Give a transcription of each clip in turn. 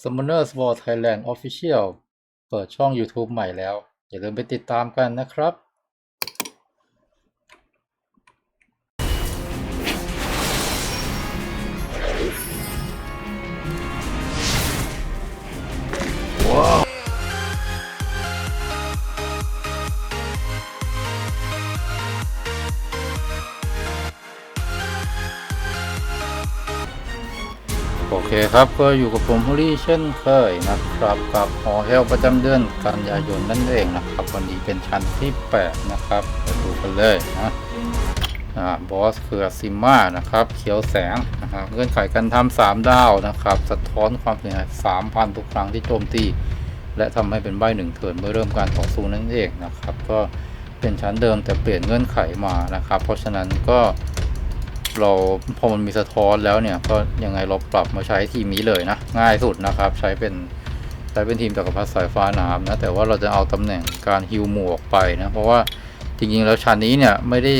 Summoners War Thailand Official เปิดช่อง YouTube ใหม่แล้ว อย่าลืมไปติดตามกันนะครับ โอเคครับก็อยู่กับผมฮุลี่เช่นเคยนะครับกับหอเฮลประจำเดือนกันยายนนั่นเองนะครับ วันนี้เป็นชั้นที่ 8 นะครับมาดูกันเลยนะอ่าบอสคือซิม่านะครับเขียวแสงนะครับเงื่อนไขการทำสามดาวนะครับ สะท้อนความเสียหาย3,000ทุกครั้งที่โจมตี และทำให้เป็นใบหนึ่งเถินเมื่อเริ่มการต่อสู้นั่นเองนะครับ ก็เป็นชั้นเดิมแต่เปลี่ยนเงื่อนไขมานะครับ เพราะฉะนั้นก็ เราพอมันมีสะท้อนแล้วเนี่ย ก็ยังไงเราปรับมาใช้ทีมนี้เลยนะ ง่ายสุดนะครับ ใช้เป็นใช้เป็นทีมจักรพรรดิสายฟ้าน้ำนะ แต่ว่าเราจะเอาตำแหน่งการฮิวหมู่ออกไปนะ เพราะว่าจริงๆแล้วชั้นนี้เนี่ยไม่ได้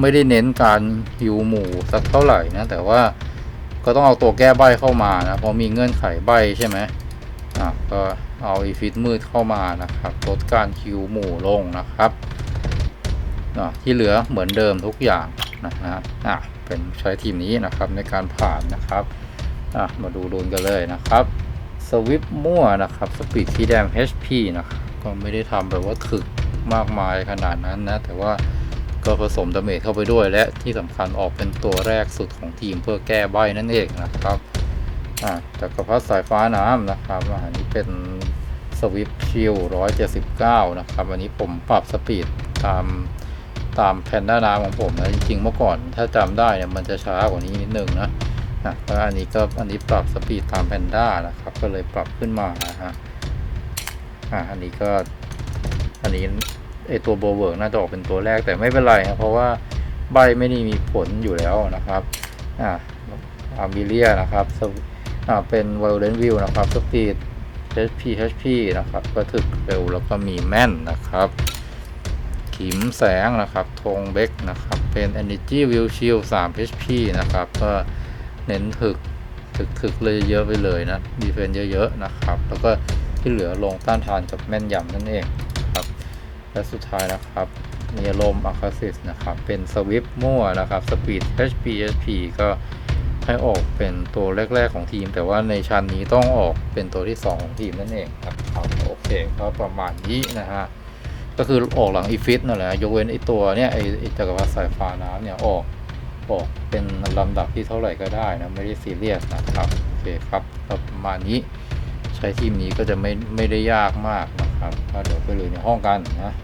ไม่ได้เน้นการฮิวหมู่สักเท่าไหร่นะ แต่ว่าก็ต้องเอาตัวแก้ใบเข้ามานะเพราะมีเงื่อนไขใบใช่ไหมอะก็เอาอีฟิตมืดเข้ามานะครับลดการฮิวหมู่ลงนะครับอะที่เหลือเหมือนเดิมทุกอย่างนะฮะอะ เป็นใช้ทีมนี้นะครับในการผ่านนะครับมาดูรูนกันเลยนะครับสวิปมั่วนะครับสปีดทีแดม HP นะครับก็ไม่ได้ทำแบบว่าถึกมากมายขนาดนั้นนะ แต่ว่าก็ผสมดาเมจเข้าไปด้วยและที่สำคัญออกเป็นตัวแรกสุดของทีมเพื่อแก้ใบนั่นเองนะครับจักรพรรดิสายฟ้าน้ำนะครับอะอันนี้เป็นสวิปชิล179 นะครับ อันนี้ผมปรับสปีดตาม ตามแพนด้าน้ำของผมนะจริงๆเมื่อก่อนถ้าจำได้เนี่ยมันจะช้ากว่านี้นิดนึงนะนะแล้วอันนี้ก็อันนี้ปรับสปีดตามแพนด้านะครับ ก็เลยปรับขึ้นมานะฮะอ่าอันนี้ก็อันนี้ไอตัวโบเวิร์กน่าจะออกเป็นตัวแรกแต่ไม่เป็นไรครับเพราะว่าใบไม่ได้มีผลอยู่แล้วนะครับอ่าอามิเลียนะครับสวอ่าเป็นว i o l e n t View นะครับสปีด HP HP นะครับ ก็ถึกเร็วแล้วก็มีแม่นนะครับ ขิมแสงนะครับธงเบกนะครับ เป็น Energy View Shield 3 HP นะครับ ก็เน้นถึกถึกถึกเลยเยอะไปเลยนะดีเฟนเยอะๆนะครับ แล้วก็ที่เหลือลงต้านทานกับแม่นยำนั่นเองครับและสุดท้ายนะครับมีลมอะคาซิสนะครับ เป็นสวิปมั่วนะครับสปีด HP HP ก็ให้ออกเป็นตัวแรก ๆ ของทีม แต่ว่าในชั้นนี้ต้องออกเป็นตัวที่ 2 ของทีมนั่นเองนะครับโอเคก็ประมาณนี้นะฮะ ก็คือออกหลังอีฟิตนั่นแหละยกเว้นไอตัวเนี้ยไอจักรวรรดิสายฟ้าน้ำเนี่ยออกออกเป็นลำดับที่เท่าไหร่ก็ได้นะ ไม่ได้ซีเรียสนะครับ โอเคครับประมาณนี้ ใช้ทีมนี้ก็จะไม่ไม่ได้ยากมากนะครับเดี๋ยวไปเลยในห้องกันนะ